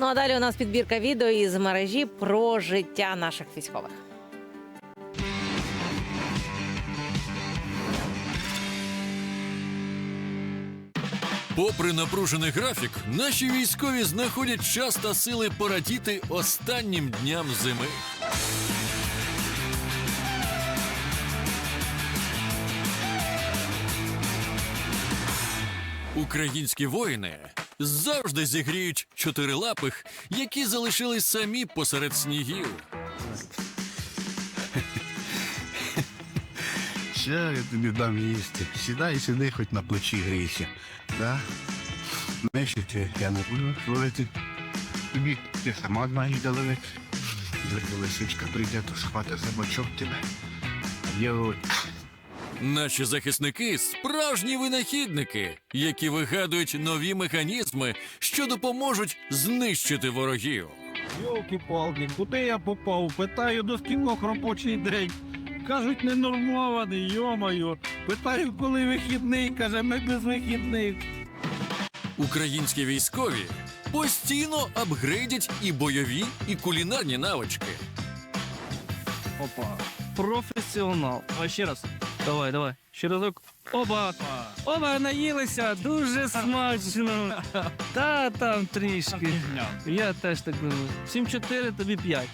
Ну а далі у нас підбірка відео із мережі про життя наших військових. Попри напружений графік, наші військові знаходять час та сили порадіти останнім дням зими. Українські воїни завжди зігріють чотирилапих, які залишились самі посеред снігів. Ще я тобі дам їсти. Сідай сиди, хоч на плечі грійся. Да? Мешити я не буду творити. Тобі ти сама знаєш, де ловити. Лисичка прийде, то схвати за бочок тебе. От Наші захисники справжні винахідники, які вигадують нові механізми, що допоможуть знищити ворогів. Йолки-палки, куди я попав? Питаю до скількох робочий день. Кажуть, ненормований, йомаю. Питаю, коли вихідний, каже, ми без вихідних. Українські військові постійно апгрейдять і бойові, і кулінарні навички. Опа. Професіонал. А ще раз. Давай, давай. Ще разок. Оба. Оба наїлися. Дуже смачно. Та там трішки. Я теж так думаю. 7-4, тобі 5.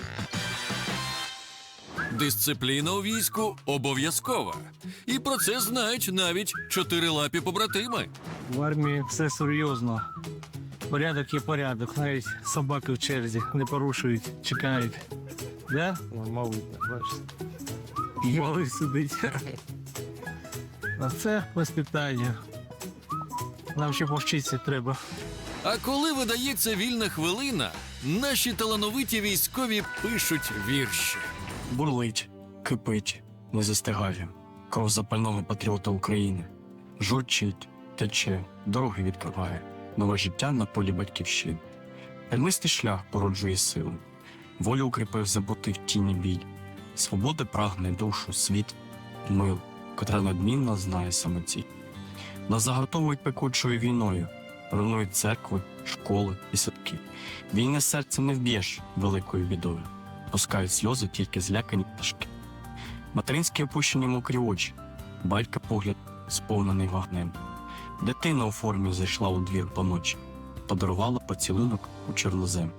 Дисципліна у війську обов'язкова. І про це знають навіть чотирилапі побратими. В армії все серйозно. Порядок є порядок. Навіть собаки в черзі не порушують, чекають. Да? О, Мабуть, бачите. Малий сидить. А це воспитання. Нам ще повчитися треба. А коли видається вільна хвилина, наші талановиті військові пишуть вірші. Бурлить, кипить, не застигає. Кров запального патріота України. Журчить, тече, дороги відкриває. Нове життя на полі батьківщини. Тернистий шлях породжує силу. Волю укріпив забутий в тіні бій. Свободи прагне душу, світ, мил, котра надмінно знає самоціль. Нас загортовують пекучою війною, руйнують церкви, школи і садки. Війни серце не вб'єш великою бідою пускають сльози тільки злякані пташки. Материнські опущені мокрі очі, батька погляд сповнений вогнем. Дитина у формі зайшла у двір поночі, подарувала поцілунок у чорнозем.